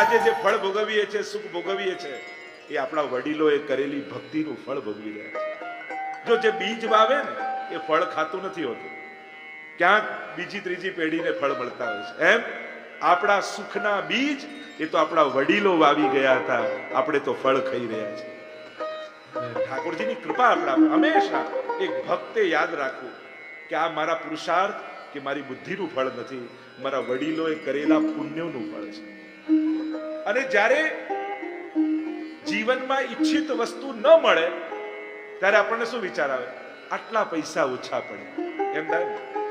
આજે જે ફળ ભોગવીએ છે સુખ ભોગવીએ છે એ આપણા વડીલોએ કરેલી ભક્તિનું ફળ ભોગવી રહ્યા છે. જો જે બીજ વાવે ને, એ ફળ ખાતું નથી હોતું. ક્યાંક બીજી ત્રીજી પેઢીને ફળ મળતા હોય છે. એમ? આપણા સુખના બીજ, એ તો આપણા વડીલો વાવી ગયા હતા. આપણે તો ફળ ખાઈ રહ્યા છે ઠાકોરજીની કૃપા આપણા હંમેશા એક ભક્તે યાદ રાખવું કે આ મારા પુરુષાર્થ કે મારી બુદ્ધિનું ફળ નથી. મારા વડીલોએ કરેલા પુણ્યનું ફળ છે. અને જ્યારે જીવનમાં ઈચ્છિત વસ્તુ ન મળે, ત્યારે આપણને શું વિચાર આવે? આટલા પૈસા ઓછા પડે. એમ થાય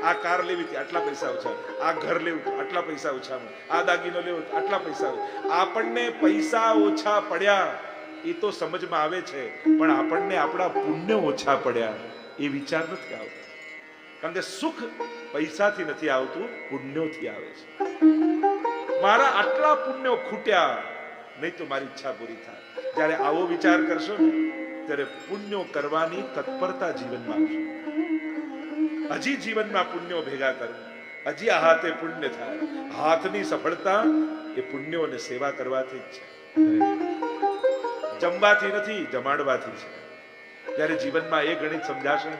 આ કાર લેવી હતી આટલા પૈસા ઓછા આ ઘર લેવું આટલા પૈસા ઓછા આ દાગીનો લેવો આટલા પૈસા આપણને પૈસા ઓછા પડ્યા, એ તો સમજમાં આવે છે, પણ આપણને આપણા પુણ્ય ઓછા પડ્યા, એ વિચાર નથી આવતો. કારણ કે સુખ પૈસાથી નથી આવતું, પુણ્યોથી આવે છે. મારા આટલા પુણ્યો ખૂટ્યા, નહીં તો મારી ઈચ્છા પૂરી થાય. જ્યારે આવો વિચાર કરશો ને, ત્યારે પુણ્યો કરવાની તત્પરતા જીવનમાં આવશે. હજી જીવનમાં પુણ્યો ભેગા કરો. હજી આ હાથે પુણ્ય થાય. હાથની સફળતા એ પુણ્યો અને સેવા કરવાથી જ છે. જમવાથી નથી, જમાડવાથી છે. જ્યારે જીવનમાં એ ગણિત સમજાશે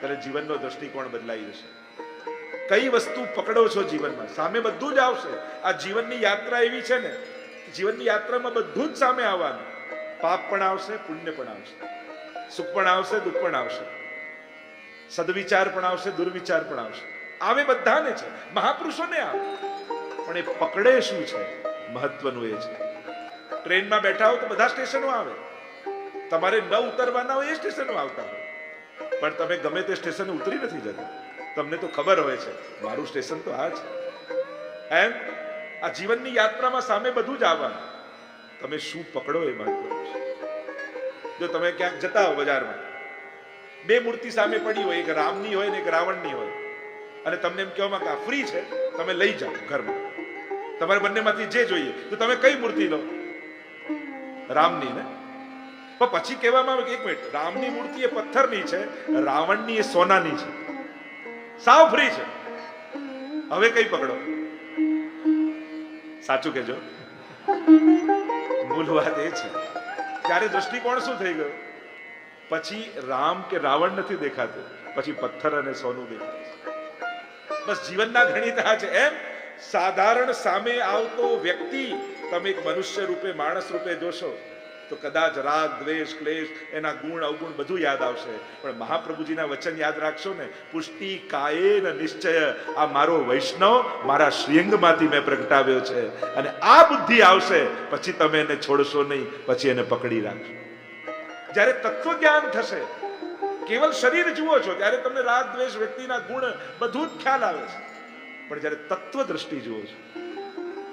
ત્યારે જીવનનો દ્રષ્ટિકોણ બદલાઈ જશે. કઈ વસ્તુ પકડો છો જીવનમાં? સામે બધું જ આવશે. આ જીવનની યાત્રા એવી છે ને, જીવનની યાત્રામાં બધું જ સામે આવવાનું. પાપ પણ આવશે, પુણ્ય પણ આવશે. સુખ પણ આવશે, દુઃખ પણ આવશે. સદવિચાર પણ આવશે, દુર્વિચાર પણ આવશે. આવે બધાને છે. મહાપુરુષોને આવે. પણ એ પકડે શું છે? મહત્વનું એ છે. ટ્રેનમાં બેઠા હો તો બધા સ્ટેશનો આવે. તમારે ન ઉતરવાના હોય એ સ્ટેશનો આવતા હોય. પણ તમે ગમે તે સ્ટેશને ઉતરી નથી જતા. તમને તો ખબર હોય છે, મારું સ્ટેશન તો આ છે. એમ, આ જીવનની યાત્રામાં સામે બધું જ આવવાનું. તમે શું પકડો એ મહત્વનું જો તમે ક્યાંક જતા હો બજારમાં, બે મૂર્તિ સામે પડી હોય, એક રામની હોય ને એક રાવણની હોય, અને તમને એમ કહેવામાં કે આ ફ્રી છે, તમે લઈ જાઓ ઘરમાં. તમારે બંનેમાંથી જે જોઈએ, તો તમે કઈ મૂર્તિ લો? રામની ને? પણ પછી કહેવામાં આવે કે એક મિનિટ, રામની મૂર્તિ એ પથ્થરની છે, રાવણની એ સોનાની છે. સાવ ફ્રી છે. હવે કઈ પકડો? સાચું કેજો મૂળ વાત એ છે. ત્યારે દ્રષ્ટિકોણ શું થઈ ગયું? પછી રામ કે રાવણ નથી દેખાતું, પછી પથ્થર અને સોનું દેખાય. બસ જીવનના ગણિત આ છે એમ. સાધારણ સામે આવતો વ્યક્તિ, તમે એક મનુષ્ય રૂપે, માણસ રૂપે જોશો તો કદાચ રાગ, દ્વેષ, ક્લેશ, એના ગુણ, અવગુણ બધું યાદ આવશે. પણ મહાપ્રભુજીના વચન યાદ રાખશો ને, પુષ્ટિ કાયેન નિશ્ચય. આ મારો વૈષ્ણવ, મારા શ્રીઅંગમાંથી મેં પ્રગટાવ્યો છે. અને આ બુદ્ધિ આવશે, પછી તમે એને છોડશો નહીં, પછી એને પકડી રાખશો. જ્યારે તત્વ જ્ઞાન થશે, કેવલ શરીર જુઓ છો, ત્યારે તમને રાગ, દ્વેષ, વ્યક્તિના ગુણ બધું જ ખ્યાલ આવે છે. પણ જ્યારે તત્વ દ્રષ્ટિ જુઓ છો,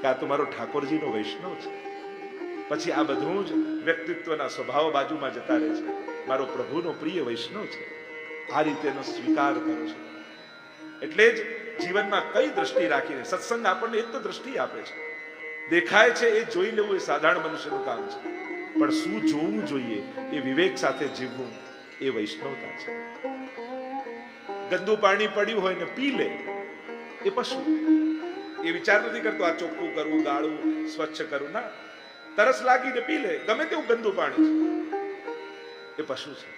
કે આ તો મારો ઠાકોરજીનો વૈષ્ણવ છે. પછી આ બધું જ વ્યક્તિત્વના સ્વભાવ બાજુમાં જતા રહે છે. મારો પ્રભુનો પ્રિય વૈષ્ણવ છે. આ રીતે એનો સ્વીકાર કરો છો. એટલે જ જીવનમાં કઈ દ્રષ્ટિ રાખીને, સત્સંગ આપણને એક તો દ્રષ્ટિ આપે છે. દેખાય છે એ જોઈ લેવું એ સાધારણ મનુષ્યનું કામ છે. પણ શું જોવું જોઈએ એ વિવેક સાથે જીવવું એ વૈષ્ણવતા છે. ગંદુ પાણી પડ્યું હોય ને પી લે, એ પશુ. એ વિચાર નથી કરતો આ ચોખ્ખું કરવું ગાળું સ્વચ્છ કરવું. ના તરસ લાગીને પી લે ગમે તેવું ગંદુ પાણી છે. એ પશુ છે.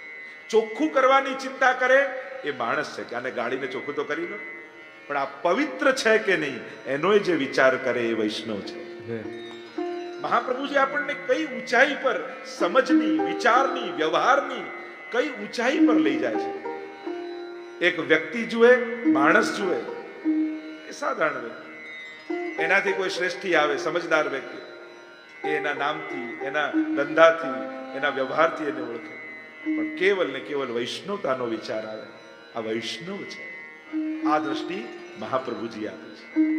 ચોખ્ખું કરવાની ચિંતા કરે એ માણસ છે કે આને ગાળીને ચોખ્ખું તો કરી લો પણ આ પવિત્ર છે કે નહીં એનો જે વિચાર કરે એ વૈષ્ણવ છે. મહાપ્રભુજી આપણને કઈ ઊંચાઈ પર સમજની વિચારની વ્યવહારની કઈ ઊંચાઈ પર લઈ જાય છે? એક વ્યક્તિ જુએ માણસ જુએ એ સાધારણ વ્યક્તિ. એનાથી કોઈ શ્રેષ્ઠી આવે સમજદાર વ્યક્તિ. એ એના નામથી, એના ધંધાથી, એના વ્યવહારથી એને ઓળખે. પણ કેવલ ને કેવલ વૈષ્ણવતાનો વિચાર આવે. આ વૈષ્ણવ છે. આ દ્રષ્ટિ મહાપ્રભુજી આપે છે.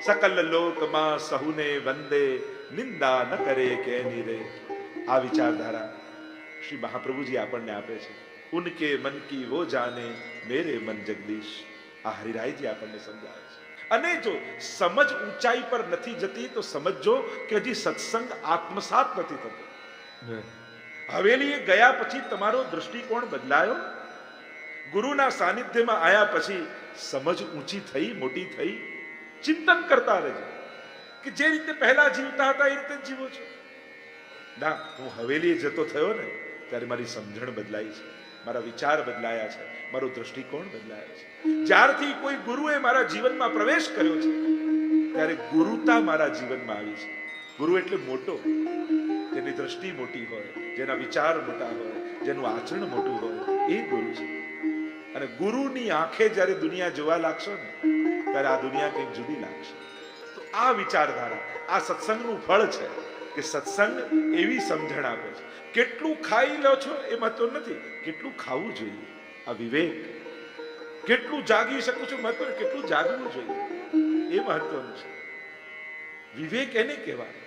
સકલ લોકમાં સહુને વંદે, નિંદા ન કરે કે રે. આ વિચારધારા શ્રી મહાપ્રભુજી આપણને આપે છે. ઉનકે મન કી વો જાને, મેરે મન જગદીશ. આ હરિરાયજી આપણને સમજાવે છે. અને જો સમજ ઊંચાઈ પર નથી જતી તો સમજજો કે હજી સત્સંગ આત્મસાત નથી થતો. હવેલીએ ગયા પછી તમારો દૃષ્ટિકોણ બદલાયો? ગુરુના સાનિધ્યમાં આવ્યા પછી સમજ ઊંચી થઈ મોટી થઈ? ચિંતન કરતા રહેજો કે જે રીતે પહેલા જીવતા હતા એ રીતે જીવો છો. ના હું હવેલી જતો થયો ને ત્યારે મારી સમજણ બદલાઈ છે. મારા વિચાર બદલાયા છે, મારો દૃષ્ટિકોણ બદલાયો છે. જ્યારથી કોઈ ગુરુએ મારા જીવનમાં પ્રવેશ કર્યો છે, ત્યારે ગુરુતા મારા જીવનમાં આવી છે. ગુરુ એટલે મોટો, જેની દ્રષ્ટિ મોટી હોય, જેના વિચાર મોટા હોય, જેનું આચરણ મોટું હોય, એ ગુરુ છે. અને ગુરુની આંખે જ્યારે દુનિયા જોવા લાગશો ને, ત્યારે આ દુનિયા કંઈક જુદી લાગશે. તો આ વિચારધારા, આ સત્સંગનું ફળ છે. કે સત્સંગ એવી સમજણ આપે છે. કેટલું ખાઈ લો છો એ મહત્વ નથી, કેટલું ખાવું જોઈએ, આ વિવેક. કેટલું જાગી શકું છું મહત્વ કેટલું જાગવું જોઈએ, એ મહત્વનું છે. વિવેક એને કહેવાય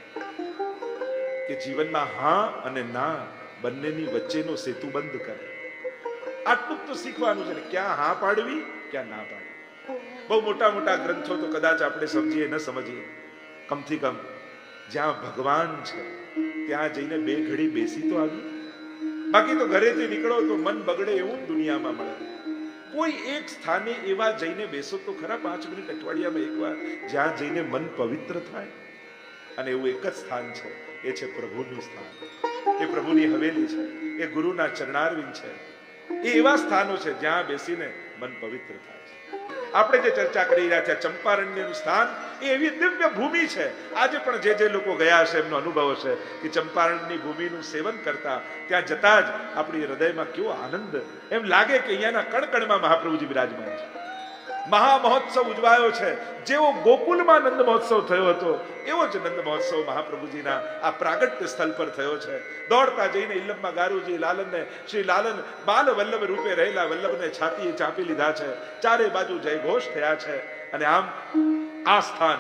કે જીવનમાં હા અને ના બંનેની વચ્ચેનો સેતુ બંધ કરે. આટલું તો શીખવાનું છે ક્યાં હા પાડવી, ક્યાં ના પાડવી. બહુ મોટા મોટા ગ્રંથો તો કદાચ આપણે સમજીએ ન સમજીએ, કમથી કમ જ્યાં ભગવાન છે, ત્યાં જઈને બે ઘડી બેસી તો આવી. બાકી તો ઘરેથી નીકળો તો મન બગડે એવું દુનિયામાં મળે. કોઈ એક સ્થાને એવા જઈને બેસો તો ખરા પાંચ મિનિટ અઠવાડિયામાં એકવાર જ્યાં જઈને મન પવિત્ર થાય. અને એવું એક જ સ્થાન છે, એ છે પ્રભુનું સ્થાન. એ પ્રભુની હવેલી છે, એ ગુરુના ચરણારવિંદ છે. એ એવા સ્થાનો છે જ્યાં બેસીને મન પવિત્ર થાય. આપણે જે ચર્ચા કરી રહ્યા છે, ચંપારણ્યનું સ્થાન, એ એવી દિવ્ય ભૂમિ છે. આજે પણ જે જે લોકો ગયા હશે, એમનો અનુભવ હશે કે ચંપારણની ભૂમિનું સેવન કરતા ત્યાં જતા જ આપણી હૃદયમાં કેવો આનંદ. એમ લાગે કે અહીંયાના કણકણમાં મહાપ્રભુજી બિરાજમાન છે. મહા મહોત્સવ ઉજવાયો છે. જેવો ગોકુલમાં નંદ મહોત્સવ થયો હતો, એવો જ નંદ મહોત્સવ મહાપ્રભુજીના આ પ્રાગટ્ય સ્થળ પર થયો છે. દોડતા જઈને ઇલ્લમમાં ગારુજી, લાલનને, શ્રી લાલન બાલ વલ્લભ રૂપે રહેલા વલ્લભને છાતીએ ચાપી લીધા છે. ચારે બાજુ જય ઘોષ થયા છે. અને આમ, આ સ્થાન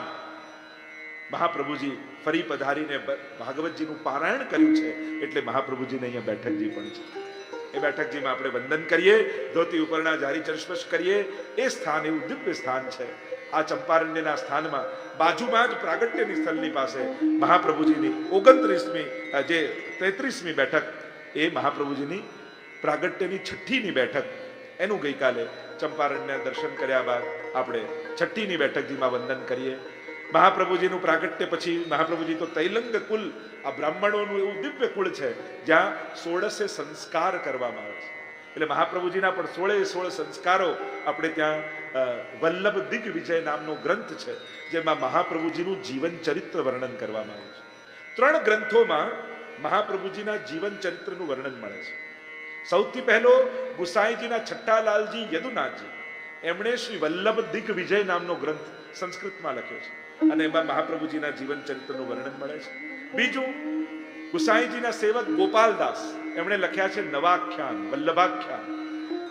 મહાપ્રભુજી ફરી પધારીને ભાગવતજીનું પારાયણ કર્યું છે. એટલે મહાપ્રભુજીને અહીંયા બેઠકજી પણ છે. એ બેઠકજીમાં આપણે વંદન કરીએ, ધોતી ઉપરના જારી ચરસ્પર્શ કરીએ. એ સ્થાન એવું દિવ્ય સ્થાન છે. આ ચંપારણ્યના સ્થાનમાં, બાજુમાં જ પ્રાગટ્યની સ્થળની પાસે મહાપ્રભુજીની ઓગણત્રીસમી જે તેત્રીસમી બેઠક, એ મહાપ્રભુજીની પ્રાગટ્યની છઠ્ઠીની બેઠક. એનું ગઈકાલે ચંપારણ્ય દર્શન કર્યા બાદ આપણે છઠ્ઠીની બેઠકજીમાં વંદન કરીએ. મહાપ્રભુજીનું પ્રાગટ્ય પછી મહાપ્રભુજી તો તૈલંગ કુલ આ બ્રાહ્મણોનું એવું દિવ્ય કુળ છે, જ્યાં સોળસે સંસ્કાર કરવામાં આવે છે. એટલે મહાપ્રભુજીના પણ સોળે સોળ સંસ્કારો આપણે ત્યાં વલ્લભ દિગ્વિજય નામનો ગ્રંથ છે, જેમાં મહાપ્રભુજીનું જીવન ચરિત્ર વર્ણન કરવામાં આવ્યું છે. ત્રણ ગ્રંથોમાં મહાપ્રભુજીના જીવન ચરિત્રનું વર્ણન મળે છે. સૌથી પહેલો ગુસાઈજીના છઠ્ઠાલાલજી યદુનાથજી. એમણે શ્રી વલ્લભ દિગ્વિજય નામનો ગ્રંથ સંસ્કૃતમાં લખ્યો છે. અને એમાં મહાપ્રભુજીના જીવન ચરિત્રનું વર્ણન મળે છે. બીજું, ગુસાઈજીના સેવક ગોપાલદાસ, એમણે લખ્યા છે નવાખ્યાન, વલ્લભાખ્યાન.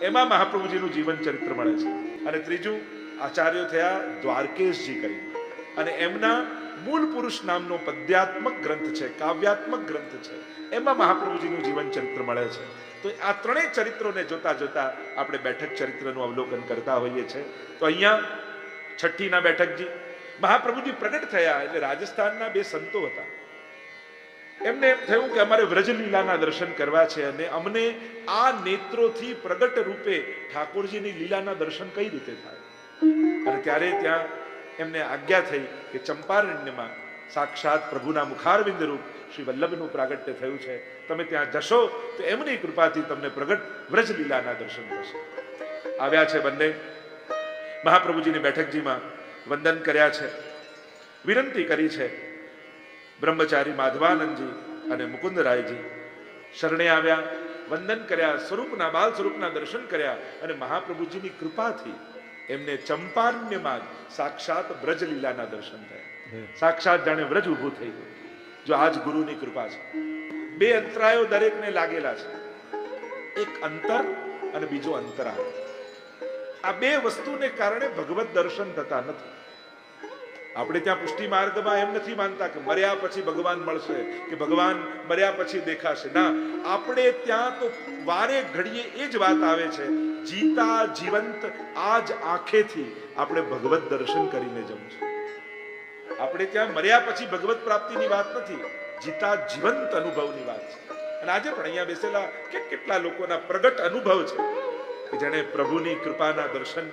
એમાં મહાપ્રભુજીનું જીવન ચરિત્ર મળે છે. અને ત્રીજું, આચાર્ય થયા દ્વારકેશજી કરી અને એમના મૂળ પુરુષ નામનો પદ્યાત્મક ગ્રંથ છે, કાવ્યાત્મક ગ્રંથ છે. એમાં મહાપ્રભુજીનું જીવન ચરિત્ર મળે છે. તો આ ત્રણેય ચરિત્રોને જોતા જોતા આપણે બેઠક ચરિત્રનું અવલોકન કરતા હોઈએ છીએ તો અહીંયા છઠ્ઠીના બેઠકજી મહાપ્રભુજી પ્રગટ થયા એટલે રાજસ્થાનના બે સંતો હતા. એમને એમ થયું કે અમારે વ્રજલીલાના દર્શન કરવા છે અને અમને આ નેત્રોથી પ્રગટ રૂપે ઠાકોરજીની લીલાના દર્શન કઈ રીતે થાય? અને ત્યારે ત્યાં એમને આજ્ઞા થઈ કે ચંપારણ્યમાં સાક્ષાત પ્રભુના મુખારવિંદ રૂપ શ્રી વલ્લભનું પ્રાગટ્ય થયું છે. તમે ત્યાં જશો તો એમની કૃપાથી તમને પ્રગટ વ્રજલીલાના દર્શન થશે. આવ્યા છે બંને. મહાપ્રભુજીની બેઠકજીમાં વંદન કર્યા છે. વિનંતી કરી છે. બ્રહ્મચારી માધવાનંદજી અને મુકુંદરાયજી શરણે આવ્યા વંદન કર્યા સ્વરૂપના બાલ સ્વરૂપના દર્શન કર્યા અને મહાપ્રભુજીની કૃપાથી એમને ચંપારણ્યમાં સાક્ષાત બ્રજલીલાના દર્શન થયા. સાક્ષાત જાણે વ્રજ ઊભું થઈ ગયું. જો આજ ગુરુની કૃપા છે. બે અંતરાયો દરેકને લાગેલા છે. એક અંતર અને બીજો અંતરાય. આ બે વસ્તુને કારણે ભગવત દર્શન થતા નથી. આપણે ત્યાં પુષ્ટિ માર્ગમાં એમ નથી માનતા કે મર્યા પછી ભગવાન મળશે, કે ભગવાન મર્યા પછી દેખાશે. ના, આપણે ત્યાં તો વારે ઘડીએ એ જ વાત આવે છે, જીતા જીવંત આજ આંખેથી આપણે ભગવત દર્શન કરીને જવું છે. આપણે ત્યાં મર્યા પછી ભગવત પ્રાપ્તિની વાત નથી, જીતા જીવંત અનુભવની વાત છે. અને આજે પણ અહીંયા બેસેલા કે કેટલા લોકોના પ્રગટ અનુભવ છે, કે જેને પ્રભુની કૃપાના દર્શન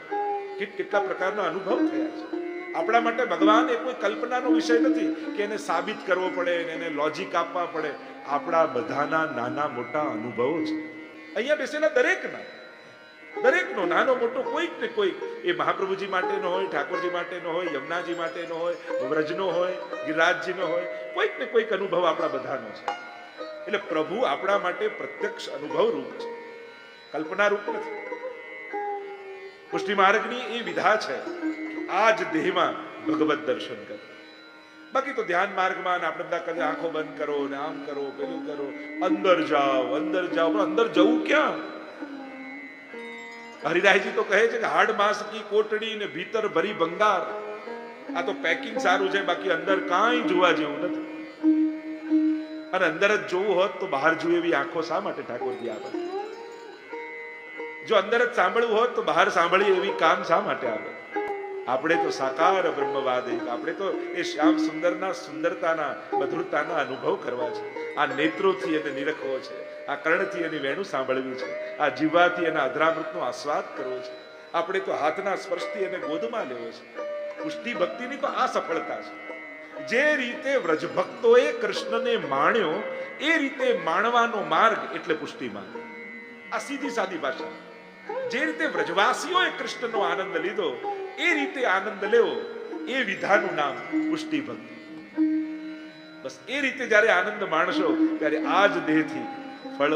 કેટલા પ્રકારના અનુભવ થયા છે. આપણા માટે ભગવાન એ કોઈ કલ્પનાનો વિષય નથી કે એને સાબિત કરવો પડે એને લોજિક આપવા પડે. આપણા બધાના નાના મોટા અનુભવો છે અહીંયા બેસેલા દરેકના, દરેકનો નાનો મોટો કોઈક ને કોઈક એ મહાપ્રભુજી માટેનો હોય, ઠાકોરજી માટેનો હોય, યમુનાજી માટેનો હોય, વ્રજનો હોય, ગિરિરાજજીનો હોય, કોઈક ને કોઈક અનુભવ આપણા બધાનો છે. એટલે પ્રભુ આપણા માટે પ્રત્યક્ષ અનુભવ રૂપ છે. કલ્પના રૂપ નથી. પુષ્ટિ માર્ગની એ વિધા છે આ જ દેહમાં ભગવત દર્શન કરો. બાકી તો ધ્યાન માર્ગમાં આપણે બધા કદાચ આંખો બંધ કરો ને આમ કરો, પેલું કરો, અંદર જાઓ અંદર જાઓ, પણ અંદર જવું ક્યાં? હરિરાયજી તો કહે છે કે હાડ માસ કી કોટડી ને ભીતર ભરી ભંગાર. આ તો પેકિંગ સારું છે, બાકી અંદર કાંઈ જોવા જેવું નથી. અને અંદર જ જોવું હોત તો બહાર જોઈએ એવી આંખો શા માટે ઠાકોરજી આવે? જો અંદર જ સાંભળવું હોત તો બહાર સાંભળીએ એવી કાન શા માટે આપે આપણે તો સાકાર બ્રહ્મવાદી આપણે તો એ શ્યામ સુંદરના સુંદરતાના, મધુરતાના અનુભવ કરવા છે. આ નેત્રોથી એને નિરખવો છે. આ કર્ણથી એની વેણું સાંભળવી છે. આ જીવાથી એના અધરામૃતનો આસ્વાદ કરવો છે. આપણે તો હાથના સ્પર્શથી એને ગોદમાં લેવો છે. પુષ્ટિ ભક્તિની તો આ સફળતા છે. જે રીતે વ્રજભક્તોએ કૃષ્ણને માણ્યો, એ રીતે માણવાનો માર્ગ એટલે પુષ્ટિ માર્ગ આ સીધી સાદી ભાષા. જે રીતે વ્રજવાસીઓએ કૃષ્ણનો આનંદ લીધો એ રીતે આનંદ લેવો એ વિધાનું નામ પુષ્ટિ ભક્તિ બસ એ રીતે જ્યારે આનંદ માણશો, ત્યારે આ જ દેહથી ફળ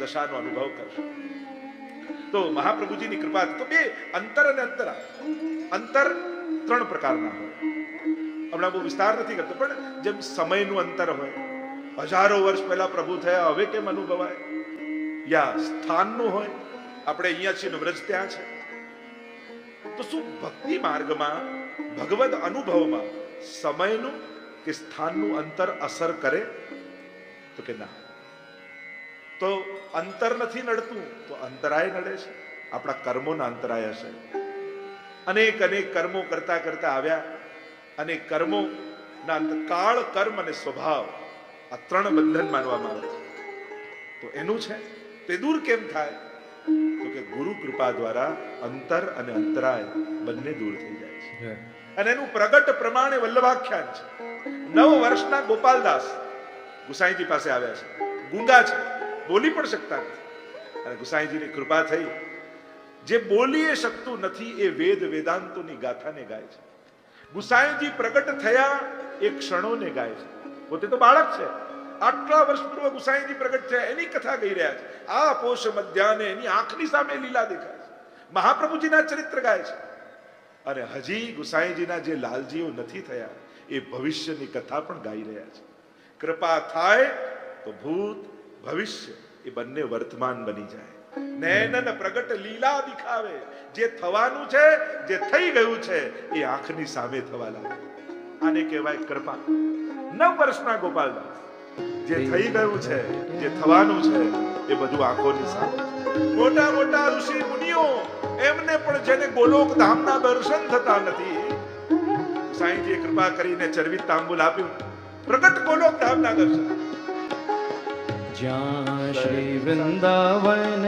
દશાનો અનુભવ કરશો. તો મહાપ્રભુજીની કૃપા તો બે અંતર અને અંતરા. અંતર ત્રણ પ્રકારના હોય. હમણાં બહુ વિસ્તાર નથી કરતો, પણ જેમ સમયનું અંતર હોય. હજારો વર્ષ પહેલા પ્રભુ થયા, હવે કેમ અનુભવાય? યા સ્થાનનું હોય. આપણે અહીંયા છીએ વ્રજ ત્યાં છે. તો શું ભક્તિ માર્ગમાં, ભગવદ અનુભવમાં સમયનું કે સ્થાનનું અંતર અસર કરે? તો કે ના. તો અંતર નથી નડતું, તો અંતરાય નડે છે. આપણા કર્મોના અંતરાય હશે. અનેક અનેક કર્મો કરતા કરતા આવ્યા. અને કર્મો ના કાળ કર્મ અને સ્વભાવ આ ત્રણ બંધન માનવામાં આવે છે. તો એનું છે? તે દૂર કેમ થાય? કે ગુરુ કૃપા દ્વારા અંતર અને અંતરાય બંને દૂર થઈ જાય છે. અને એનું પ્રગટ પ્રમાણે વલ્લભાખ્યાન છે. નવ વર્ષના ગોપાલદાસ ગુસાઈજી પાસે આવ્યા છે. ગુંગા છે. બોલી પણ શકતા નથી. અને ગુસાઈજીની કૃપા થઈ. જે બોલી એ શકતું નથી એ વેદ વેદાંતોની ગાથાને ગાય છે. ગુસાઈજી પ્રગટ થયા એ ક્ષણોને ગાય છે. પોતે તો બાળક છે. આટલા વર્ષ પૂર્વ ગુસાઈજી પ્રગટ થયા, એની કથા કહી રહ્યા છે. આ પોષ મધ્યાને એની આંખની સામે લીલા દેખાય છે. મહાપ્રભુજીના ચરિત્ર ગાય છે. અને હજી ગુસાઈજીના જે લાલજીઓ નથી થયા, એ ભવિષ્યની કથા પણ ગાઈ રહ્યા છે. કૃપા થાય તો ભૂત ભવિષ્ય એ બંને વર્તમાન બની જાય. નયનન પ્રગટ લીલા દિખાવે. જે થવાનું છે, જે થઈ ગયું છે, એ આંખની સામે થવા લાગે. આને કહેવાય કૃપા. નવ વર્ષના ગોપાલદાસ. જે થઈ ગયું છે, જે થવાનું છે, એ બધું આંખોની સામે મોટા મોટા ઋષિ મુનિઓ એમને પણ જેને ગોલોક ધામના દર્શન થતા નથી, સાંઈજીએ કૃપા કરીને ચરવિત તાંબુલ આપ્યું. પ્રગટ ગોલોક ધામના દર્શન. જ્યાં શ્રી વૃંદાવન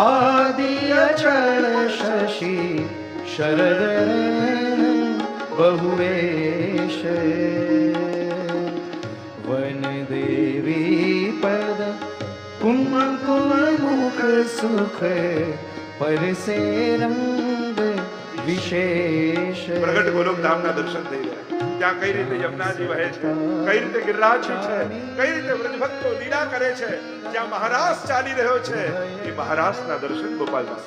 આદિ અચળ શશી શરદ બહુવેશ. પદ કુમકુમ મુખ સુખ પરસે રંગ વિશેષ પ્રગટ ગોલોક ધામના દર્શન થઈ ગયા ત્યાં કઈ રીતે યમુનાજી વહે છે કઈ રીતે ગિરરાજ છે કઈ રીતે વ્રજભક્તો લીલા કરે છે જ્યાં મહારાજ ચાલી રહ્યો છે એ મહારાજના દર્શન ગોપાલદાસ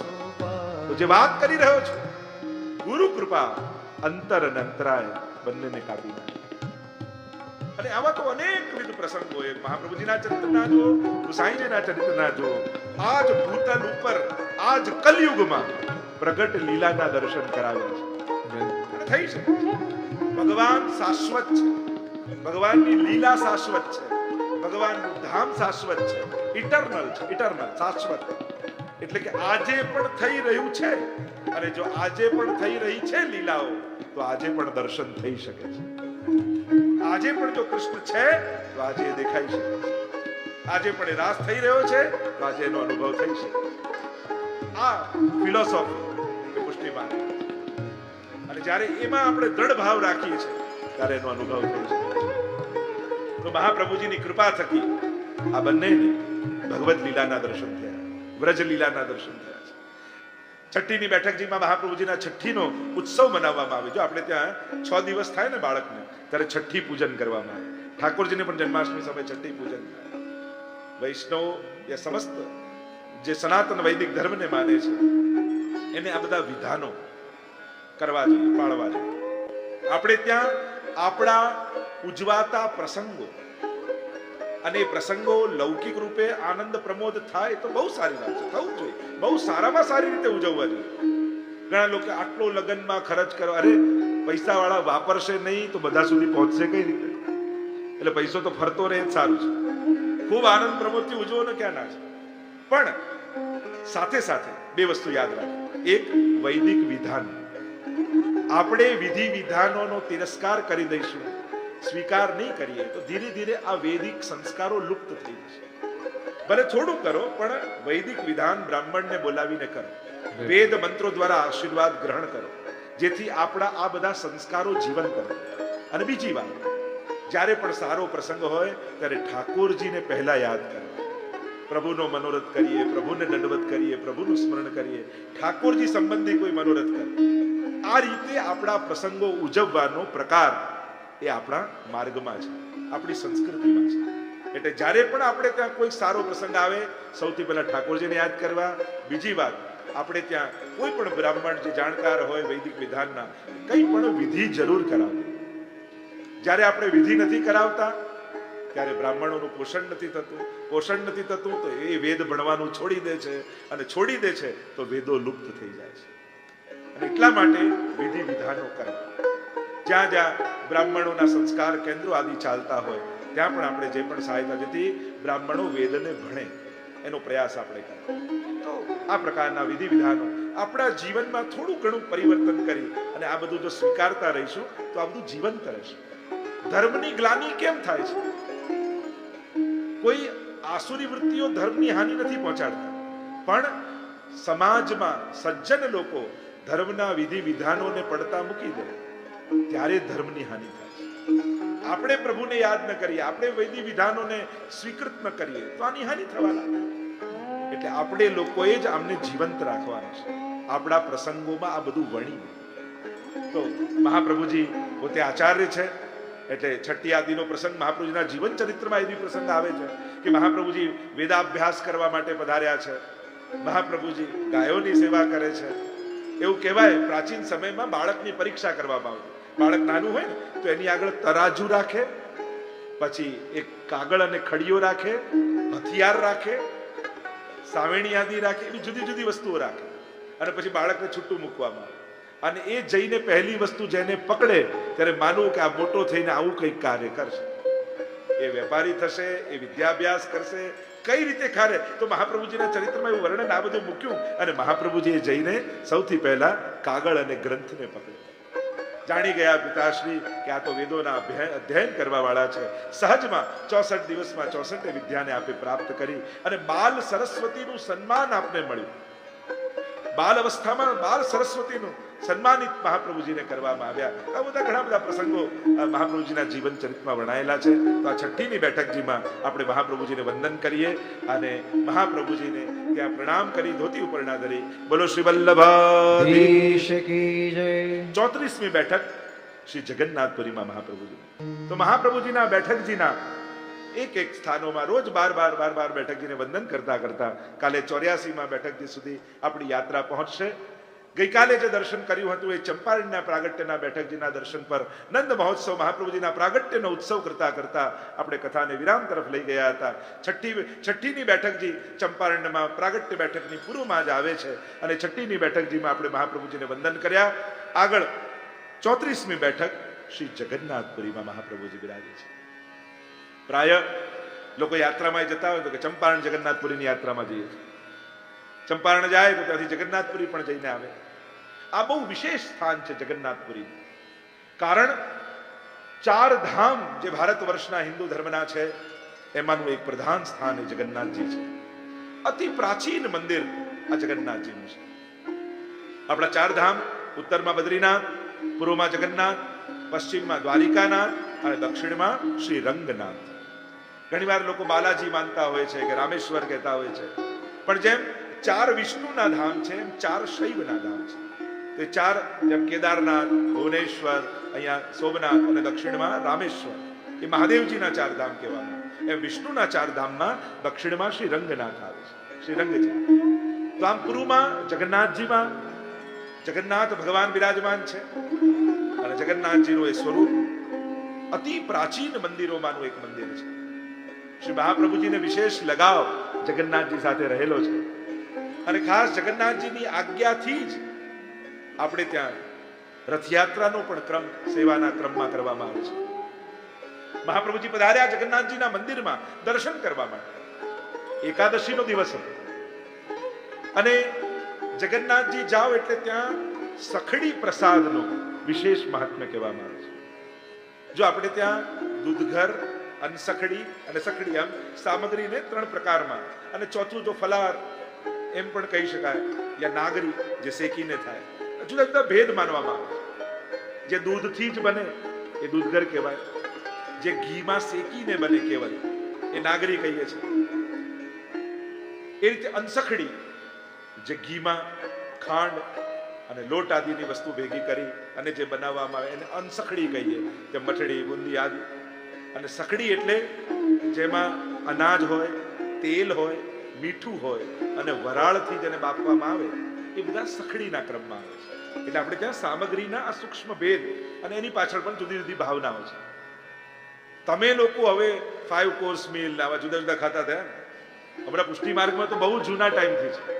તો જે વાત કરી રહ્યો છું ગુરુ કૃપા અંતર અને અંતરાય બંનેને કાપી નાખે અને આવા તો અનેકવિધ પ્રસંગો એ મહાપ્રભુજીના ચરિત્રના જો ગુસાઈજીના ચરિત્રના જો આજ ભૂતલ ઉપર આજ કલયુગમાં પ્રગટ લીલાના દર્શન કરાવ્યા છે. થઈ શકે ભગવાન શાશ્વત છે. ભગવાનની લીલા શાશ્વત છે. ભગવાનનું ધામ શાશ્વત છે. ઇટરનલ છે. ઇટરનલ શાશ્વત. એટલે કે આજે પણ થઈ રહ્યું છે. અને જો આજે પણ થઈ રહી છે લીલાઓ તો આજે પણ દર્શન થઈ શકે છે. આજે પણ જો કૃષ્ણ છે, તો આજે દેખાય છે. આજે પણ એ રાસ થઈ રહ્યો છે, તો આજે એનો અનુભવ થઈ છે. આ ફિલોસોફી એ પુષ્ટિ અને જ્યારે એમાં આપણે દ્રઢ ભાવ રાખીએ છીએ, ત્યારે એનો અનુભવ થઈ છે. તો મહાપ્રભુજીની કૃપા થકી આ બંનેને ભગવત લીલાના દર્શન થયા, વ્રજ લીલાના દર્શન થયા. છઠ્ઠીની બેઠકજીમાં મહાપ્રભુજીના છઠ્ઠીનો ઉત્સવ મનાવવામાં આવે. જો આપણે ત્યાં છ દિવસ થાય ને બાળકને, ત્યારે છઠ્ઠી પૂજન કરવામાં આવે. ઠાકોરજીને પણ જન્માષ્ટમી સમયે છઠ્ઠી પૂજન વૈષ્ણવ એ સમસ્ત જે સનાતન વૈદિક ધર્મને માને છે, એને આ બધા વિધાનો કરવા જોઈએ, પાળવા જોઈએ. આપણે ત્યાં આપણા ઉજવાતા પ્રસંગો અને એ પ્રસંગો લૌકિક રૂપે આનંદ પ્રમોદ થાય તો બહુ સારી વાત છે. થવું જોઈએ. બહુ સારામાં સારી રીતે ઉજવવા જોઈએ. ઘણા લોકો આટલો લગ્નમાં ખર્ચ કરો અરે પૈસા વાળા વાપરશે નહીં તો બધા સુધી પહોંચશે કઈ રીતે? એટલે પૈસો તો ફરતો રહે સારું છે. ખૂબ આનંદ પ્રમોદથી ઉજવો ને ક્યાં ના છે. પણ સાથે સાથે બે વસ્તુ યાદ રાખો. એક, વૈદિક વિધાન. આપણે વિધિ વિધાનોનો તિરસ્કાર કરી દઈશું. સ્વીકાર નહીં કરીએ તો ધીરે ધીરે આ વૈદિક સંસ્કારો લુપ્ત થઈ જશે. ભલે થોડું કરો પણ વૈદિક વિધાન બ્રાહ્મણને બોલાવીને કરો. વેદ મંત્રો દ્વારા આશીર્વાદ ગ્રહણ કરો જેથી આપણા આ બધા સંસ્કારો જીવન કરો અને બીજી વાત જ્યારે પણ સારો પ્રસંગ હોય ત્યારે ઠાકોરજીને પહેલા યાદ કરો. પ્રભુનો મનોરથ કરીએ પ્રભુને દંડવત કરીએ પ્રભુનું સ્મરણ કરીએ. ઠાકોરજી સંબંધી કોઈ મનોરથ કરે. આ રીતે આપણા પ્રસંગો ઉજવવાનો પ્રકાર એ આપણા માર્ગમાં છે, આપણી સંસ્કૃતિમાં છે. એટલે જ્યારે પણ આપણે ત્યાં કોઈ સારો પ્રસંગ આવે, સૌથી પહેલા ઠાકોરજીને યાદ કરવા. બીજી વાત, આપણે ત્યાં કોઈ પણ બ્રાહ્મણ જે જાણકાર હોય વૈદિક વિધાનના, કંઈ પણ વિધિ જરૂર કરાવવી જ્યારે આપણે વિધિ નથી કરાવતા, ત્યારે બ્રાહ્મણોનું પોષણ નથી થતું. પોષણ નથી થતું તો એ વેદ ભણવાનું છોડી દે છે અને છોડી દે છે તો વેદો લુપ્ત થઈ જાય છે. અને એટલા માટે વિધિ વિધાનો કરવા જ્યાં જ્યાં બ્રાહ્મણોના સંસ્કાર કેન્દ્રો આદિ ચાલતા હોય, ત્યાં પણ આપણે જે પણ સહાયતા જેથી બ્રાહ્મણો વેદને ભણે, એનો પ્રયાસ આપણે કરીએ. તો આ પ્રકારના વિધિ વિધાનો આપણા જીવનમાં થોડું ઘણું પરિવર્તન કરી અને આ બધું જો સ્વીકારતા રહીશું, તો આ બધું જીવંત રહેશે. ધર્મની ગ્લાની કેમ થાય છે? કોઈ આસુરી વૃત્તિઓ ધર્મની હાનિ નથી પહોંચાડતા. પણ સમાજમાં સજ્જન લોકો ધર્મના વિધિ વિધાનોને પડતા મૂકી દે. ત્યારે ધર્મની હાનિ થાય આપણે પ્રભુને યાદ ન કરીએ, આપણે વૈદિક વિધાનોને સ્વીકૃત ન કરીએ, તો આની હાનિ થવાના એટલે આપણે લોકોએ જ આમને જીવંત રાખવાનું છે. આપણા પ્રસંગોમાં આ બધું વણી તો મહાપ્રભુજી પોતે આચાર્ય છે, એટલે છઠ્ઠી આદિનો પ્રસંગ મહાપ્રભુજીના જીવન ચરિત્રમાં એવી પ્રસંગ આવે છે કે મહાપ્રભુજી વેદાભ્યાસ કરવા માટે પધાર્યા છે. મહાપ્રભુજી ગાયોની સેવા કરે છે. એવું કહેવાય, પ્રાચીન સમયમાં બાળકની પરીક્ષા કરવામાં આવતી. બાળક નાનું હોય ને, તો એની આગળ તરાજુ રાખે, પછી એક કાગળ અને ખડીઓ રાખે, હથિયાર રાખે સાવેણી આદિ રાખે, એવી જુદી જુદી વસ્તુઓ રાખે. અને પછી બાળકને છૂટું મૂકવામાં અને એ જઈને પહેલી વસ્તુ જેને પકડે, ત્યારે માનવું કે આ મોટો થઈને આવું કંઈક કાર્ય કરશે. એ વેપારી થશે, એ વિદ્યાભ્યાસ કરશે કઈ રીતે ખારે? તો મહાપ્રભુજીના ચરિત્રમાં એવું વર્ણન આ બધું મૂક્યું અને મહાપ્રભુજીએ જઈને સૌથી પહેલા કાગળ અને ગ્રંથને પકડ્યો. જાણી ગયા પિતાશ્રી કે આ તો વેદોના અધ્યયન કરવા વાળા છે. સહજમાં ચોસઠ દિવસમાં ચોસઠ વિદ્યાને આપે પ્રાપ્ત કરી અને બાલ સરસ્વતીનું સન્માન આપને મળ્યું. બાલ અવસ્થામાં બાલ સરસ્વતીનું સન્માનિત મહાપ્રભુજીને કરવામાં આવ્યા. આ બધા ઘણા બધા પ્રસંગો મહાપ્રભુજીના જીવન ચરિત્રમાં વર્ણાયેલા છે. તો આ છઠ્ઠીની બેઠકજીમાં આપણે મહાપ્રભુજીને વંદન કરીએ અને મહાપ્રભુજીને ત્યાં પ્રણામ કરી ધોતી ઉપરના ધરી બોલો શ્રી વલ્લભ ચોત્રીસમી બેઠક શ્રી જગન્નાથપુરીમાં મહાપ્રભુજી. તો મહાપ્રભુજીના બેઠકજીના એક એક સ્થાનોમાં રોજ બાર બાર બાર બાર બેઠકજીને વંદન કરતા કરતા કાલે ચોર્યાસીમાં બેઠકજી સુધી આપણી યાત્રા પહોંચશે. ગઈકાલે જે દર્શન કર્યું હતું એ ચંપારણના પ્રાગટ્યના બેઠકજીના દર્શન પર નંદ મહોત્સવ, મહાપ્રભુજીના પ્રાગટ્યનો ઉત્સવ કરતા કરતા આપણે કથાને વિરામ તરફ લઈ ગયા હતા. છઠ્ઠી, છઠ્ઠીની બેઠકજી ચંપારણ્યમાં પ્રાગટ્ય બેઠકની પૂર્વમાં જ આવે છે અને છઠ્ઠીની બેઠકજીમાં આપણે મહાપ્રભુજીને વંદન કર્યા. આગળ ચોત્રીસમી બેઠક શ્રી જગન્નાથપુરીમાં મહાપ્રભુજી બિરાજે છે. પ્રાય લોકો યાત્રામાં જતા હોય તો કે ચંપારણ જગન્નાથપુરીની યાત્રામાં જઈએ છીએ. ચંપારણ જાય તો ત્યાંથી જગન્નાથપુરી પણ જઈને આવે. આ બહુ વિશેષ સ્થાન છે જગન્નાથપુરી. કારણ ચાર ધામ જે ભારત વર્ષના હિન્દુ ધર્મના છે, એમાંનું એક પ્રધાન સ્થાન એ જગન્નાથજી છે. અતિ પ્રાચીન મંદિર આ જગન્નાથજીનું છે. આપણા ચાર ધામ, ઉત્તરમાં બદ્રીનાથ, પૂર્વમાં જગન્નાથ, પશ્ચિમમાં દ્વારિકાનાથ અને દક્ષિણમાં શ્રી રંગનાથ ઘણીવાર લોકો બાલાજી માનતા હોય છે કે રામેશ્વર કહેતા હોય છે. પણ જેમ ચાર વિષ્ણુના ધામ છે, એમ ચાર શૈવના ધામ છે. તે ચાર જેમ કેદારનાથ, ભુવનેશ્વર, અહીંયા સોમનાથ અને દક્ષિણમાં રામેશ્વર. એ મહાદેવજીના ચાર ધામ કહેવાના. એમ વિષ્ણુના ચાર ધામમાં દક્ષિણમાં શ્રી રંગનાથ આવે છે. શ્રી રંગજી તો આમ પૂર્વમાં જગન્નાથજીમાં જગન્નાથ ભગવાન બિરાજમાન છે. અને જગન્નાથજીનું એ સ્વરૂપ અતિ પ્રાચીન મંદિરોમાંનું એક મંદિર છે. શ્રી મહાપ્રભુજીને વિશેષ લગાવ જગન્નાથજી સાથે રહેલો છે. અને ખાસ જગન્નાથજીની આજ્ઞાથી જ આપણે ત્યાં રથયાત્રાનો પણ ક્રમ, સેવાના ક્રમમાં કરવામાં આવે છે. મહાપ્રભુજી પધાર્યા જગન્નાથજીના મંદિરમાં દર્શન કરવા માટે. એકાદશીનો દિવસ હતો. અને જગન્નાથજી જાઓ એટલે ત્યાં સખડી પ્રસાદનો વિશેષ મહાત્મ્ય કહેવામાં આવે છે. જો આપણે ત્યાં દૂધઘર અનસખડી અને સખડી આમ સામગ્રીને ત્રણ પ્રકારમાં. અને ચોથું જો ફલાર એમ પણ કહી શકાય, યા નાગરી, જે શેકીને થાય. જુદા જુદા ભેદ માનવામાં આવે જે દૂધથી જ બને, એ દૂધઘર કહેવાય. જે ઘીમાં શેકીને બને કેવલ એ નાગરી કહીએ છીએ. એ રીતે અનસખડી, જે ઘીમાં ખાંડ અને લોટ આદિની વસ્તુ ભેગી કરી અને જે બનાવવામાં આવે, એને અનસખડી કહીએ. જે મઠડી બુંદી આદિ અને સખડી એટલે જેમાં અનાજ હોય, તેલ હોય, મીઠું હોય અને વરાળથી જેને બાફવામાં આવે, એ બધા સખડીના ક્રમમાં આવે છે. એટલે આપણે ત્યાં સામગ્રીના આ સૂક્ષ્મ ભેદ અને એની પાછળ પણ જુદી જુદી ભાવનાઓ છે. તમે લોકો હવે ફાઈવ કોર્સ મીલ આવા જુદા જુદા ખાતા થયા? હમણાં પુષ્ટિ માર્ગમાં તો બહુ જૂના ટાઈમથી છે.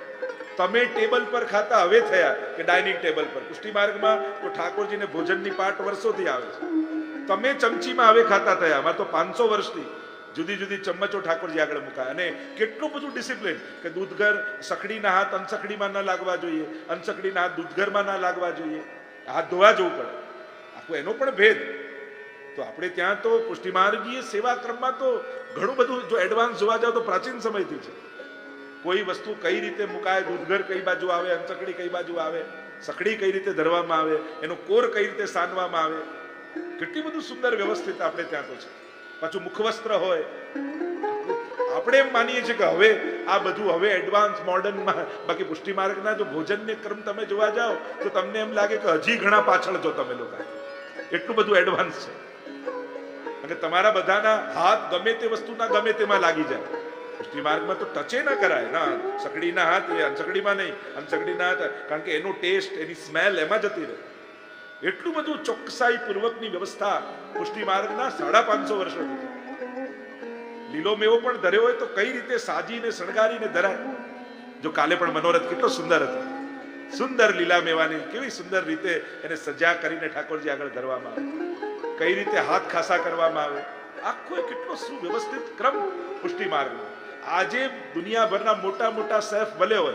તમે ટેબલ પર ખાતા હવે થયા કે ડાઇનિંગ ટેબલ પર. પુષ્ટિ માર્ગમાં તો ઠાકોરજીને ભોજનની પાટ વર્ષોથી આવે છે. તમે ચમચીમાં હવે ખાતા થયા. અમારે તો પાંચસો વર્ષથી જુદી જુદી ચમચો ઠાકોરજી આગળ મુકાય. અને કેટલું બધું ડિસિપ્લિન કે દૂધઘર સખડીના હાથ અનસખડીમાં ન લાગવા જોઈએ, અનસખડીના હાથ દૂધઘરમાં ના લાગવા જોઈએ. હાથ ધોવા જવું પડે. આખું એનો પણ ભેદ. તો આપણે ત્યાં તો પુષ્ટિમાર્ગીય સેવા ક્રમમાં તો ઘણું બધું જો એડવાન્સ જોવા જાવ તો પ્રાચીન સમયથી છે. કોઈ વસ્તુ કઈ રીતે મુકાય દૂધઘર કઈ બાજુ આવે અનસકડી કઈ બાજુ આવે સકડી કઈ રીતે ધરવામાં આવે, એનો કોર કઈ રીતે સાનવામાં આવે કેટલી બધું સુંદર વ્યવસ્થિત આપણે ત્યાં તો છે. પાછું મુખવસ્ત્ર હોય. આપણે એમ માનીએ છીએ કે હવે આ બધું હવે એડવાન્સ મોડર્નમાં બાકી પુષ્ટિ માર્ગના જો ભોજનને ક્રમ તમે જોવા જાઓ, તો તમને એમ લાગે કે હજી ઘણા પાછળ છો તમે લોકો. એટલું બધું એડવાન્સ છે. અને તમારા બધાના હાથ ગમે તે વસ્તુના ગમે તેમાં લાગી જાય. પુષ્ટિ માર્ગમાં તો ટચે ના કરાય. ના, સકડીના હાથ એ અનસકડીમાં નહીં. અનસકડીના હાથ, કારણ કે એનો ટેસ્ટ એની સ્મેલ એમાં જતી રહે. એટલું બધું ચોકસાઈ પૂર્વકની વ્યવસ્થા પુષ્ટિ માર્ગના સાડા પાંચસો વર્ષ. લીલો મેવો પણ ધર્યો હોય તો કઈ રીતે સાજીને શણગારીને ધરાય? જો કાલે પણ મનોરથ કેટલો સુંદર હતો. સુંદર લીલા મેવાની કેવી સુંદર રીતે એને સજા કરીને ઠાકોરજી આગળ ધરવામાં આવે. કઈ રીતે હાથ ખાસા કરવામાં આવે? આખો કેટલો સુવ્યવસ્થિત ક્રમ પુષ્ટિ માર્ગનો આજે દુનિયાભરના મોટા મોટા સેફ ભલે હોય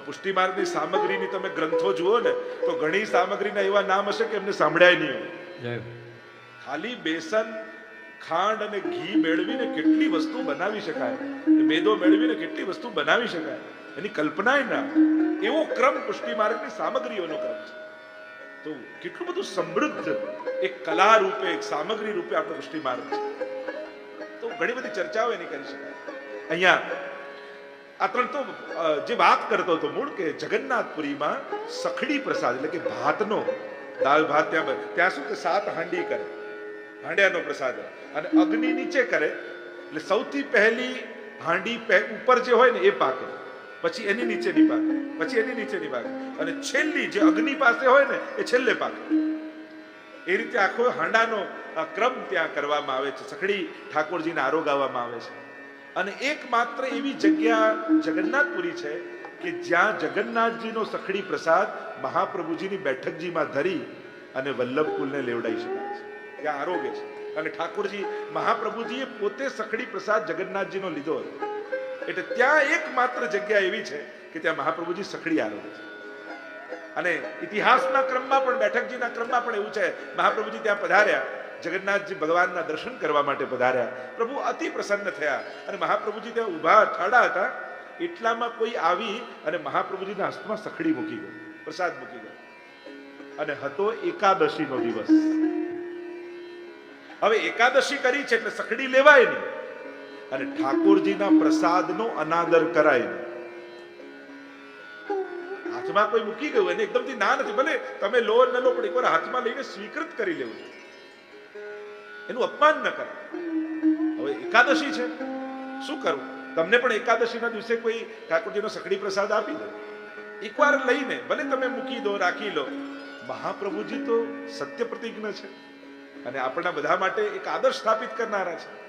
પુષ્ટિ માર્ગની સામગ્રીની તમે ગ્રંથો જુઓ ને તો ઘણી સામગ્રીના એવા નામ હશે કે એમને સાંભળ્યા નહીં ખાલી બેસન ખાંડ અને ઘી મેળવીને કેટલી વસ્તુ બનાવી શકાય? મેદો મેળવીને કેટલી વસ્તુ બનાવી શકાય? એની કલ્પનાય ના એવો ક્રમ પુષ્ટિ માર્ગની સામગ્રીઓનો ક્રમ છે. તો કેટલું બધું સમૃદ્ધ એક કલા રૂપે એક સામગ્રી રૂપે આપણો પુષ્ટિ માર્ગ છે. તો ઘણી બધી ચર્ચાઓ એની કરી શકાય. અહીંયા આ ત્રણ તો જે વાત કરતો હતો મૂળ કે જગન્નાથપુરીમાં સખડી પ્રસાદ એટલે કે ભાતનો દાળ ભાત ત્યાં ત્યાં શું કે સાત હાંડી કરે. હાંડિયાનો પ્રસાદ. અને અગ્નિ નીચે કરે. એટલે સૌથી પહેલી હાંડી ઉપર જે હોય ને એ પાકે. પછી એની નીચેની પાકે. પછી એની નીચેની પાકે. અને છેલ્લી જે અગ્નિ પાસે હોય ને, એ છેલ્લે પાકે. એ રીતે આખો હાંડાનો ક્રમ ત્યાં કરવામાં આવે છે. સખડી ઠાકોરજીને આરોગાવવામાં આવે છે. અને એકમાત્ર એવી જગ્યા જગન્નાથપુરી છે કે જ્યાં જગન્નાથજીનો સખડી પ્રસાદ મહાપ્રભુજીની બેઠકજીમાં ધરી અને વલ્લભકુલને લેવડાઈ શકાય છે. ત્યાં આરોગ્ય છે. અને ઠાકોરજી, મહાપ્રભુજીએ પોતે સખડી પ્રસાદ જગન્નાથજીનો લીધો હતો. એટલે ત્યાં એકમાત્ર જગ્યા એવી છે કે ત્યાં મહાપ્રભુજી સખડી આરોગ્ય છે. અને ઇતિહાસના ક્રમમાં પણ, બેઠકજીના ક્રમમાં પણ એવું છે. મહાપ્રભુજી ત્યાં પધાર્યા. જગન્નાથજી ભગવાનના દર્શન કરવા માટે પધાર્યા. પ્રભુ અતિ પ્રસન્ન થયા અને મહાપ્રભુજી ત્યાં ઊભા ઠાડા હતા. એટલામાં કોઈ આવી અને મહાપ્રભુજીના હસ્તમાં સખડી મૂકી ગયો પ્રસાદ મૂકી ગયો. અને હતો એકાદશીનો દિવસ. હવે એકાદશી કરી છે એટલે સખડી લેવાય નહીં. અને ઠાકોરજીના પ્રસાદનો અનાદર કરાય નહીં. હાથમાં કોઈ મૂકી ગયું એને એકદમથી ના નથી. ભલે તમે લો ન લો, પણ એકવાર હાથમાં લઈને સ્વીકૃત કરી લેવું એનું અપમાન ન કરો. હવે એકાદશી છે. શું કરવું તમને પણ એકાદશીના દિવસે કોઈ ઠાકોરજીનો સખડી પ્રસાદ આપી દે એકવાર લઈને ભલે તમે મૂકી દો, રાખી લો. મહાપ્રભુજી તો સત્ય પ્રતિજ્ઞ છે. અને આપણા બધા માટે એક આદર્શ સ્થાપિત કરનારા છે.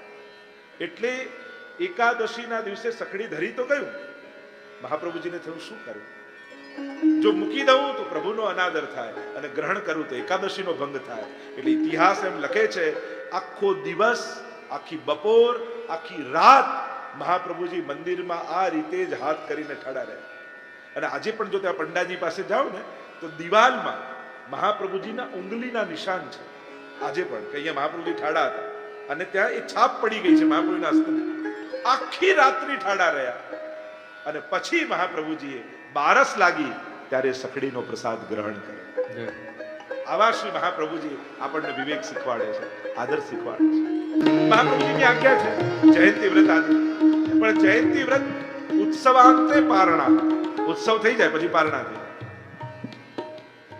એટલે એકાદશીના દિવસે સખડી ધરી તો ગયું. મહાપ્રભુજીને થયું શું કરવું જો મૂકી દઉં તો પ્રભુનો અનાદર થાય અને ગ્રહણ કરું તો એકાદશીનો ભંગ થાય. એટલે ઇતિહાસ એમ લખે છે, આખો દિવસ, આખી બપોર, આખી રાત મહાપ્રભુજી મંદિરમાં આ રીતે જ હાથ કરીને ઠડા રહ્યા અને આજે પણ જો ત્યાં પંડાજી પાસે જાઓ ને, તો દિવાલમાં મહાપ્રભુજીના ઉંગલીના નિશાન છે. આજે પણ કે અહીંયા મહાપ્રભુજી ઠાડા હતા. અને ત્યાં એ છાપ પડી ગઈ છે મહાપ્રભુના હસ્તની આખી રાત્રિ ઠાડા રહ્યા. અને પછી મહાપ્રભુજીએ બારસ લાગી ત્યારે સખડીનો પ્રસાદ ગ્રહણ કર્યો આવા શ્રી મહાપ્રભુજી આપણને વિવેક શીખવાડે છે આદર શીખવાડે છે. મહાપ્રભુજીની આજ્ઞા છે જયંતી વ્રત આદિ પણ જયંતી વ્રત ઉત્સવાંતે પારણા. ઉત્સવ થઈ જાય પછી પારણા થઈ જાય.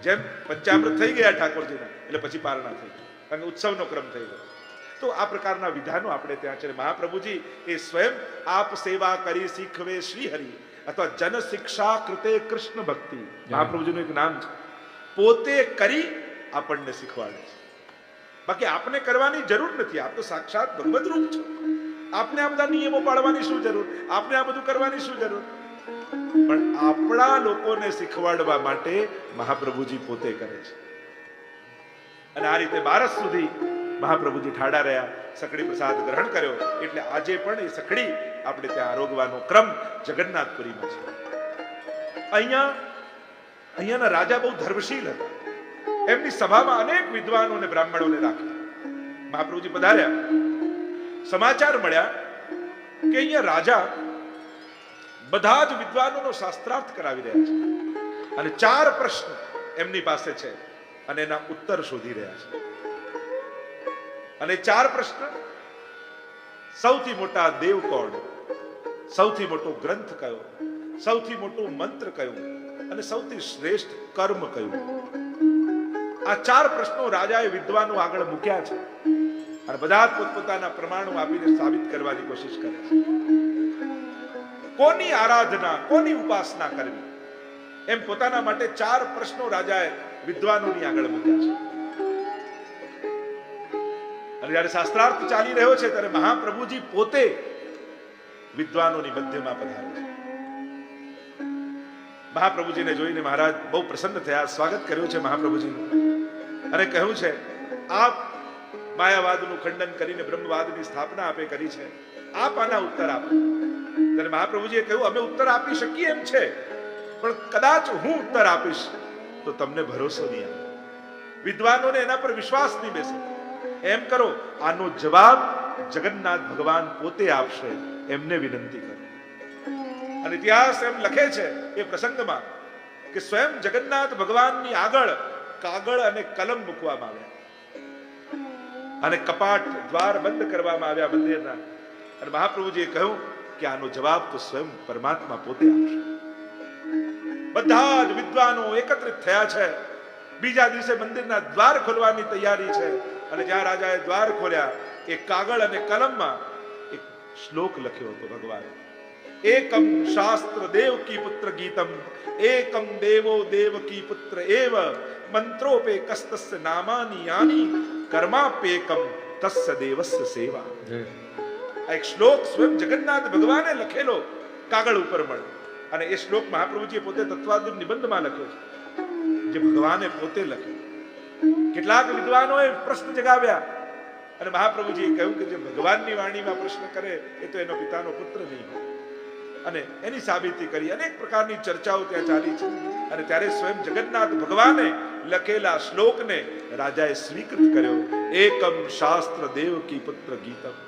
જેમ પંચામૃત થઈ ગયા ઠાકોરજીના એટલે પછી પારણા થઈ ગઈ કારણ કે ઉત્સવનો ક્રમ થઈ ગયો. તો આ પ્રકારના વિધાનો આપણે ત્યાં છે. મહાપ્રભુજી એ સ્વયં આપ સેવા કરી શીખવે શ્રી હરિ અથવા જન શિક્ષા કૃતે કૃષ્ણ ભક્તિ. મહાપ્રભુજીનું એક નામ છે. પોતે કરી આપણને શીખવાડે છે. બાકી આપને કરવાની જરૂર નથી. આપ તો સાક્ષાત ભગવત રૂપ છો. આપને આ બધા નિયમો પાળવાની શું જરૂર? આપને આ બધું કરવાની શું જરૂર? પણ આપણા લોકોને શીખવાડવા માટે મહાપ્રભુજી પોતે કરે છે. અને આ રીતે બારસ સુધી મહાપ્રભુજી ઠાડા રહ્યા સખડી પ્રસાદ ગ્રહણ કર્યો. એટલે આજે પણ એ સખડી આપણે ત્યાં આરોગવાનો ક્રમ જગન્નાથપુરીમાં છે. અહીંયા, અહીંયાના રાજા બહુ ધર્મશીલ હતા. એમની સભામાં અનેક વિદ્વાનો અને બ્રાહ્મણોને રાખ્યા મહાપ્રભુજી પધાર્યા. સમાચાર મળ્યા કે અહીંયા રાજા બધા જ વિદ્વાનોનો શાસ્ત્રાર્થ કરાવી રહ્યા છે. અને ચાર પ્રશ્ન એમની પાસે છે અને એના ઉત્તર શોધી રહ્યા છે. અને ચાર પ્રશ્ન સૌથી મોટા દેવ કોણ? સૌથી મોટો ગ્રંથ કયો? સૌથી મોટું મંત્ર કયું? અને સૌથી શ્રેષ્ઠ કર્મ કયું? આ ચાર પ્રશ્નો રાજાએ વિદ્વાનો આગળ મૂક્યા છે. અને બધા પોતપોતાના પ્રમાણો આપીને સાબિત કરવાની કોશિશ કરે છે. કોની આરાધના, કોની ઉપાસના કરવી? એમ પોતાના માટે ચાર પ્રશ્નો રાજાએ વિદ્વાનોની આગળ મૂક્યા છે. અને જ્યારે શાસ્ત્રાર્થ ચાલી રહ્યો છે, ત્યારે મહાપ્રભુજી પોતે વિદ્વાનોની મધ્યમાં પધારે છે. મહાપ્રભુજીને જોઈને મહારાજ બહુ પ્રસન્ન થયા. સ્વાગત કર્યું છે મહાપ્રભુજીનું. અને કહ્યું છે, આપ માયાવાદનું ખંડન કરીને બ્રહ્મવાદની સ્થાપના આપે કરી છે. આપ આના ઉત્તર આપો. ત્યારે મહાપ્રભુજીએ કહ્યું, અમે ઉત્તર આપી શકીએ એમ છે. પણ કદાચ હું ઉત્તર આપીશ, તો તમને ભરોસો નહીં આવે. વિદ્વાનોને એના પર વિશ્વાસ નહીં બેસે. એમ કરો, આનો જવાબ જગન્નાથ ભગવાન પોતે આપશે. એમને વિનંતી કરી. અને ઇતિહાસ એમ લખે છે એ પ્રસંગમાં કે સ્વયં જગન્નાથ ભગવાનની આગળ કાગળ અને કલમ મૂકવામાં આવ્યા. અને કપાટ, દ્વાર બંધ કરવામાં આવ્યા મંદિરના અને મહાપ્રભુજીએ કહ્યું કે આનો જવાબ તો સ્વયં પરમાત્મા પોતે આપશે. બધા જ વિદ્વાનો એકત્રિત થયા છે. બીજા દિવસે મંદિરના દ્વાર ખોલવાની તૈયારી છે. અને જ્યાં રાજાએ દ્વાર ખોલ્યા, એ કાગળ અને કલમમાં શ્લોક લખ્યો હતો ભગવાને એકમ શાસ્ત્ર દેવ કી પુત્ર ગીતમ એકમ દેવો દેવ કી પુત્ર એવ મંત્રોપે કસ્તસ્ય નામાની યાની કર્માપેકમ તસ્ય દેવસ્ય સેવા આ એક શ્લોક સ્વયં જગન્નાથ ભગવાને લખેલો કાગળ ઉપર મળે અને એ શ્લોક મહાપ્રભુજીએ પોતે તત્વાદિન નિબંધમાં લખ્યો છે જે ભગવાને પોતે લખ્યો કેટલાક વિદ્વાનોએ પ્રશ્ન જગાવ્યા અને મહાપ્રભુજીએ કહ્યું કે જે ભગવાનની વાણીમાં પ્રશ્ન કરે, એ તો એનો પિતાનો પુત્ર નહીં હોય. અને એની સાબિતી કરી. અનેક પ્રકારની ચર્ચાઓ ત્યાં ચાલી છે. અને ત્યારે સ્વયં જગન્નાથ ભગવાને લખેલા શ્લોકને રાજાએ સ્વીકૃત કર્યો. એકમ શાસ્ત્ર દેવ કી પુત્ર ગીતમ.